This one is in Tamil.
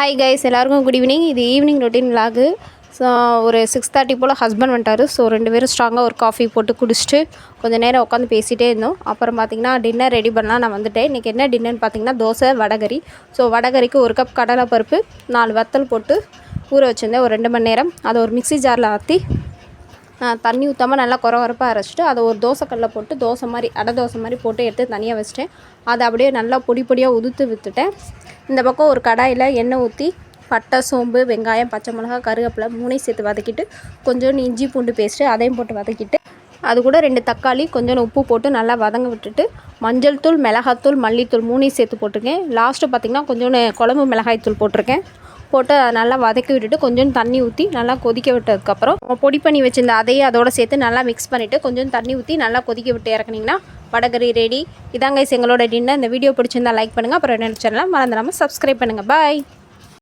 ஹாய் கைஸ் எல்லாருக்கும் குட் ஈவினிங் இது ஈவினிங் ரொட்டீன் விலாகு ஸோ ஒரு சிக்ஸ் தேர்ட்டி போல் ஹஸ்பண்ட் வந்துட்டார். ஸோ ரெண்டு பேரும் ஸ்ட்ராங்காக ஒரு காஃபி போட்டு குடிச்சிட்டு கொஞ்சம் நேரம் உட்காந்து பேசிகிட்டே இருந்தோம். அப்புறம் பார்த்திங்கன்னா டின்னர் ரெடி பண்ணலாம் நான் வந்துட்டேன். இன்றைக்கி என்ன டின்னர்னு பார்த்தீங்கன்னா தோசை வடகரி ஸோ வடகரிக்கு ஒரு கப் கடலை பருப்பு நாலு வத்தல் போட்டு ஊற வச்சுருந்தேன். ஒரு ரெண்டு மணி நேரம். அதை ஒரு மிக்ஸி ஜாரில் ஆற்றி தண்ணி ஊற்றாமல் நல்லா குறை குறப்பாக அரைச்சிட்டு அதை ஒரு தோசைக்கல்லில் போட்டு தோசை மாதிரி அடை தோசை மாதிரி போட்டு எடுத்து தனியாக வச்சிட்டேன். அதை அப்படியே நல்லா பொடி பொடியாக உதுத்து விற்றுட்டேன் இந்த பக்கம் ஒரு கடாயில் எண்ணெய் ஊற்றி பட்டை சோம்பு வெங்காயம் பச்சை மிளகா கருவேப்பிலை மூணையும் சேர்த்து வதக்கிட்டு கொஞ்சோண்டு இஞ்சி பூண்டு பேஸ்ட்டு அதையும் போட்டு வதக்கிட்டு அது கூட ரெண்டு தக்காளி கொஞ்சோண்டு உப்பு போட்டு நல்லா வதங்க விட்டுட்டு மஞ்சள் தூள் மிளகாத்தூள் மல்லித்தூள் மூணையும் சேர்த்து போட்டிருக்கேன். லாஸ்ட்டு பார்த்திங்கன்னா கொஞ்சோண்டு குழம்பு மிளகாய் தூள் போட்டிருக்கேன். போட்டு அதை நல்லா வதக்கி விட்டுட்டு கொஞ்சோண்டு தண்ணி ஊற்றி நல்லா கொதிக்க விட்டதுக்கப்புறம் பொடி பண்ணி வச்சுருந்த அதையே அதோட சேர்த்து நல்லா மிக்ஸ் பண்ணிவிட்டு கொஞ்சோண்டு தண்ணி ஊற்றி நல்லா கொதிக்க விட்டு இறக்குனீங்கன்னா வடகரி ரெடி இதாங்க எங்களோட டின்னர் இந்த வீடியோ பிடிச்சிருந்தா லைக் பண்ணுங்கள் அப்புறம் என்ன சேனலை மறந்துடாமல் சப்ஸ்கிரைப் பண்ணுங்கள் பாய்